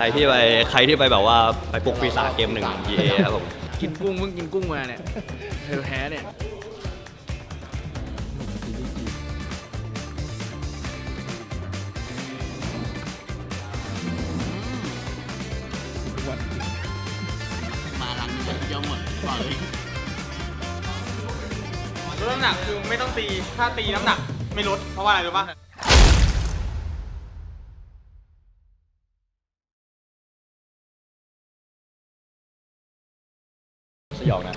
ใครที่ไปใครที่ไปแบบว่าไปปลุกปีศาจเกมหนึ่ง EA ครับผมกินกุ้งเพิ่งกินกุ้งมาเนี่ยเธอแพ้เนี่ยมาลังนึงอะทีเดียวหมดบอกเลยลดน้ำหนักคือไม่ต้องตี ถ้าตีน้ำหนักไม่ลด เพราะว่าอะไรรู้ป่ะ สยองนะ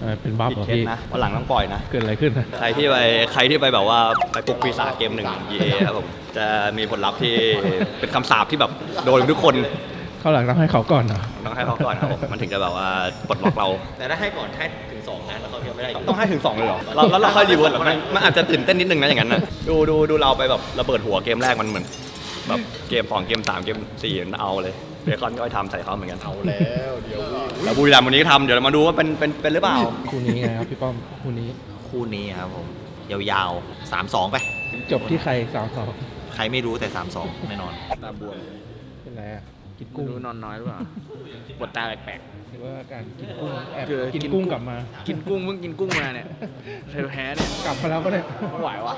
เออเป็นบัฟผิดเหรอเคสพี่นะวันหลังต้องปล่อยนะ เกิดอะไรขึ้นนะใครที่ไปใครที่ไปแบบว่าไปปลุกปีศาจเกมหนึ่ง EA ครับผมจะมีผลลัพธ์ที่เป็นคำสาปที่แบบโดนทุกคนเข้าหลังต้องให้เขาก่อนเหรอต้องให้เขาก่อนครับผมมันถึงจะแบบว่าปลดล็อกเรา แต่ถ้าให้ก่อนให้ถึงสองนะแล้วเขายังไม่ได้ต้องให้ถึง2เลยเหรอเราแล้วเราค่อยรีเวิร์สเหรอมันมันอาจจะตื่นเต้นนิดนึงนะอย่างนั้นนะดูดูดูเราไปแบบระเบิดหัวเกมแรกมันเหมือนแบบเกมสองเกมสามเกมสี่มันเอาเลย เบคอนก็ไปทำใส่เขาเหมือนกันเอาแล้วเดี๋ยวแล้วบุรีรัมย์วันนี้ก็ทำเดี๋ยวเรามาดูว่าเป็นเป็นเป็นหรือเปล่าคู่นี้ไงครับพี่ป้อมคู่นี้คู่นี้ครับผมยาวๆสามสองไปจบที่ใครสามสองใครไม่รู้แต่สามสองแน่นอนตาบวมเป็นไรอะกินกูกุ้งนอนน้อยหรือเปล่าปวดตาแปลกหรือว่าการกินกุ้งแอบคือกินกินกุ้งกลับมาๆกินกุ้งเพิ่งกินกุ้งมาเนี่ยเธอแพ้เนี่ยกลับมาแล้วก็ได้ไม่ไหววะ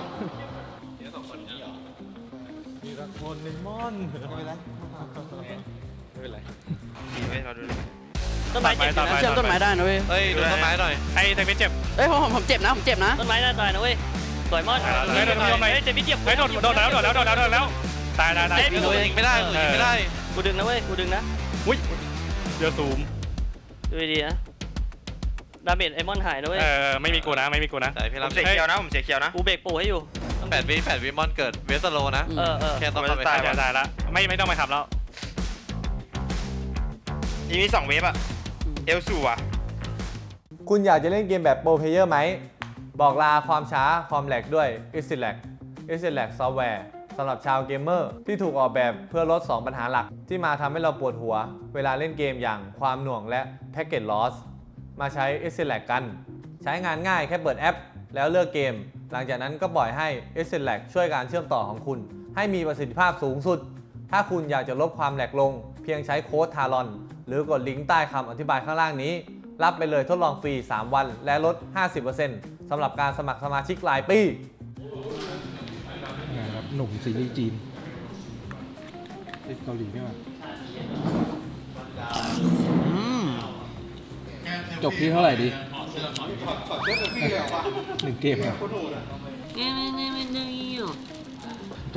ต้นไม้เจ็บอยู่นะเชื่อมต้นไม้ได้นะเว้ยเฮ้ยดูต้นไม้หน่อยไอ้แต่ไม่เจ็บ เอ้ยผมผมผมเจ็บนะผมเจ็บนะต้นไม้น่าตายนะเว้ยสวยมากเฮ้ยโดนโดนไหนเฮ้ยเจ็บนิดเดียวเฮ้ยโดนโดนแล้วโดนแล้วโดนแล้วโดนแล้วตายตายตายเฮ้ยกูยิงไม่ได้กูยิงไม่ได้กูดึงนะเว้ยกูดึงนะอุ้ยเดี๋ยวซูมดูดีๆนะดาเมจไอมอนหายนะเว้ยเออไม่มีกูนะไม่มีกูนะผมเสียเขียวนะผมเสียเขียวนะกูเบรกปูให้อยู่แปดวิแปดวิมอนเกิดเวสโลนะเออเออแค่ต้องเข้าไปตายฆ่าตายแล้วไม่ไม่ต้องมาขับแล้ว ทีนี้สองเวฟอะเอลสูอะคุณอยากจะเล่นเกมแบบโปรเพลเยอร์ไหม บอกลาความช้าความแหลกด้วย e x i l a c e x i l a c Software สำหรับชาวเกมเมอร์ที่ถูกออกแบบเพื่อลด 2 ปัญหาหลัก ที่มาทำให้เราปวดหัว เวลาเล่นเกมอย่างความหน่วงและ Packet Loss มาใช้ e x i l a c กัน ใช้งานง่ายแค่เปิดแอป แล้วเลือกเกม หลังจากนั้นก็ปล่อยให้ e x i l a c ช่วยการเชื่อมต่อของคุณ ให้มีประสิทธิภาพสูงสุด ถ้าคุณอยากจะลดความแหลกลง เพียงใช้โค้ดทารอน หรือกดลิงก์ใต้คำอธิบายข้างล่างนี้ รับไปเลยทดลองฟรี 3 วัน และลด 50%สำหรับการสมัครสมาชิกรายปี นะครับหนุ่มซีรีส์จีนเอ้ยเกาหลีนี่หว่าจบที่เท่าไหร่ดีหนึ่งเกมครับ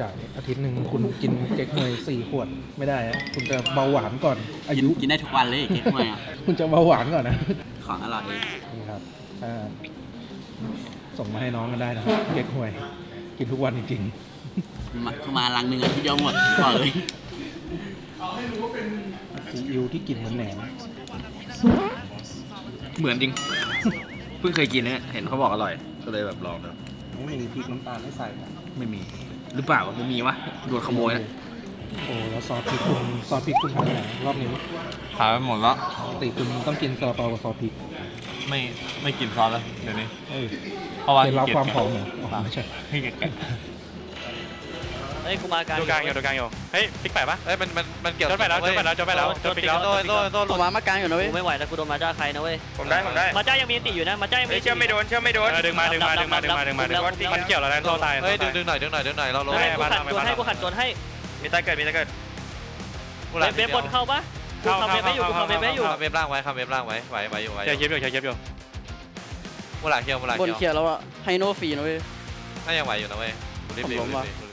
จ่ายอาทิตย์หนึ่งคุณกินเก๊กฮวยสี่ขวดไม่ได้อะคุณจะเบาหวานก่อน อายุกินได้ทุกวันเลยเก๊กฮวยอะคุณจะเบาหวานก่อนนะของอร่อยนี่ครับถ้าส่งมาให้น้องกันได้นะเก๊กฮวย กินทุกวันจริงมาคือมาลังนึงอะทีเดียวหมดบอกเลยๆซีอิ๊วที่กลินเหมือนแหนมเหมือนจริง เพิ่งเคยกินนะเห็นเขาบอกอร่อย ก็เลยแบบลองดูไม่มีพริกน้ำตาลไม่ใส่นะไม่มี หรือเปล่าวะไม่มีวะโดนขโมยนะโอ้แล้วซอสพริกคุณซอสพริกคุณทำไหนรอบนี้หายไปหมดแล้วปกติคุณต้องกินซอสเปากับซอสพริกไม่ไม่กินซอสแล้วเดี๋ยวนี้เอ้ยเพราะว่าเป็นเราขี้ความกียจหอมเหรออ๋อไม่ใช่ ขี้เกียจแกะ เฮ้ยกูมากลางดูกลางอยู่ดูกลางอยู่เฮ้ยติ๊กแปะปะเอ้ยมันมันมันเกี่ยวจดไปแล้วจดไปแล้วจดไปแล้วจดไปแล้วโดนโดนโดนผมมามากลางอยู่นะเว้ยกูไม่ไหวแล้วกูโดนมาจ้าใครนะเว้ยผมได้ผมได้มาจ้ายังมีติอยู่นะมาจ้ายังมีเชื่อมไม่โดนเชื่อมไม่โดนเออดึงมาดึงมาดึงมาดึงมาดึงมาดึงมามันเกี่ยวแล้วโซ่ตายเฮ้ยดึงดึงหน่อยดึงหน่อยดึงหน่อยเราลงเฮ้ยกูมาขัดมาตัวมาให้กูขัดตัวให้มีตาเกิดมีตาเกิดมูหลานเว็บบนเข้าปะกูทำเว็บไม่อยู่กูทำเว็บไม่อยู่เว็บล่างไว้คำเว็บล่างไว้ไว้ไว้อยู่ไว้เชียร์เย็บอยู่เชียร์เย็บอยู่มูหลานเคียวมูหลานบนเคียวเคลียร์แล้วอะไฮโนฟรีนะเว้ยน่ายังไหวอยู่นะเว้ยกูรีบรีบผมล้มว่ะรีบรีบรีบ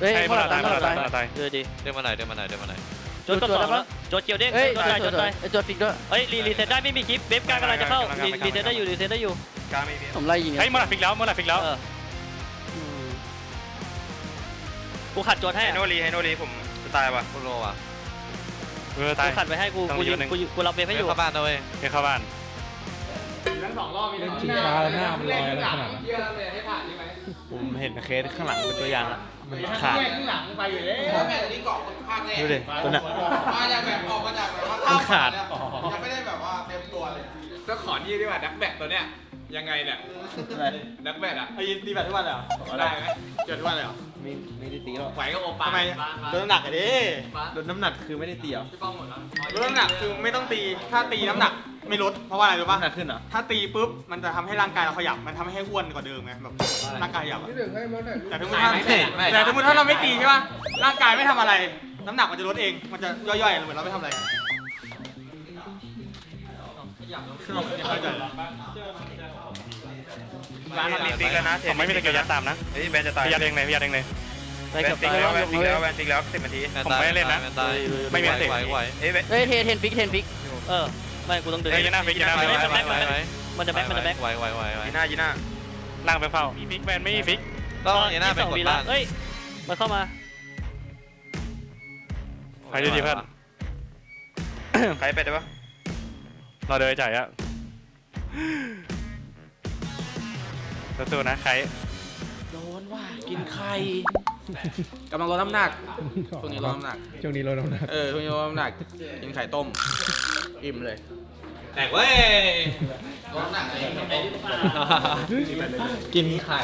เฮ้ยไอ้พวมกลเราตาตายยมพวกลเราตายตายเออดีเดินมาหน่อยเดินมาหน่อยเดินมาหน่อยโจดก็สองแล้วโจดเกี่ยวเด้งเฮ้ยโจดตายโจดตายไอ้จอดฟิกด้วยเฮ้ยรีรีเซ็ตได้ไม่มีคลิปเว็บกลางกำลังจะเข้ารีรีเซ็ตได้อยู่รีเซ็ตได้อยู่กลางไม่มีผมไล่ยิงเฮ้ยเมื่อไหร่ฟิกแล้วเมื่อไหร่ฟิกแล้วเออกูขัดโจดให้ไฮอะโนรีไฮโนรีผมจะตายว่ะกูโลว่ะเออตายกูขัดไว้ให้กูต้องกูยืยินงหนึ่งกูยิงกูรับเว็บให้อยู่เข้าบ้านนะเว้ยเดี๋ยวเข้าบ้านเล่นชิงช้าแล้วหน้ามันลอยอะไรขนาดนั้นผมเห็นเคสข้างหลังเป็นตัวอย่างละมัน ขาดข้างหลังไปอยู่เลยแบบนี้เกาะภาคแรกดูดิตัวน่ะมาจากแบบออกมาจากแบบว่ามันขาดยังไม่ได้แบบว่าเต็มตัวเลยก็ขอนี่ดีกว่าดักแบกตัวเนี้ยยังไงเนี่ยนักแบดอะไอ้ยินตีแบดทุกวันเลยเหรอได้ไหมเจอทุกวันเลยเหรอ ไม่ไม่ได้ตีหรอกไหวก็โอปาทำไมโดนน้ำหนักอะดิลดน้ำหนักคือไม่ได้ตีเหรอลดน้ำหนักคือไม่ต้องตี ถ้าตีน้ำหนักไม่ลด เพราะว่าอะไรรู้ป่ะ น้ำหนักขึ้นเหรอ ถ้าตีปุ๊บ มันจะทำให้ร่างกายเราขยับ มันทำให้อ้วนกว่าเดิมไง แบบร่างกายขยับอะแต่ถ้าถ้าแต่ถ้าถ้าเราไม่ตีใช่ป่ะ ร่างกายไม่ทำอะไร น้ำหนักมันจะลดเอง มันจะย่อยๆ เหมือนเราไม่ทำอะไร ร้านรีนี้บฟิกแล้วนะผมไม่มีสกิลยัดตามนะเฮ้ยแบนจะตายพี่ยัดเองเลยพี่ยัดเองเลยไปกับตายแล้วยกเลยแบนฟิกแล้วสิบนาทีแมนผมตายไม่เล่นนะแมนตายไม่มีไหวเตะไหวไหวเอ้ยเฮ้ยเทนเทนฟิกเทนฟิกเออไม่กูต้องดึงเฮ้ยยีน่าฟิกยีน่าไหวฟิกไหวไหวไหวมันจะแบ็คมันจะแบ็คไหวไหวไหวไหวยีน่ายีน่านั่งไปเฝ้ามีฟิกแบนไม่มีฟิกต้องยีน่าไปสองกดวีบ้าละนเฮ้ยมันเข้ามาไปดีดีเพื่อนใครไปได้ปะเราเดินจ่ายอะ สู้ๆนะใครโดนว่ากินไข่กำลังลดน้ำหนักช่วงนี้ลดน้ำหนัก ช่วงนี้เราน้ำหนัก เออช่วงนี้ลดน้ำหนัก กินไข่ต้ม อิ่มเลยแตกเว้ยกินไข่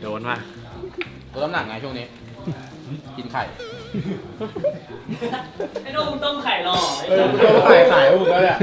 โดนว่ะลดน้ำหนักไงช่วงนี้ กินไข่ ไอ้โน้มึงต้มไข่รอ เออกูโดนไข่ขายพวกแล้วเนี่ย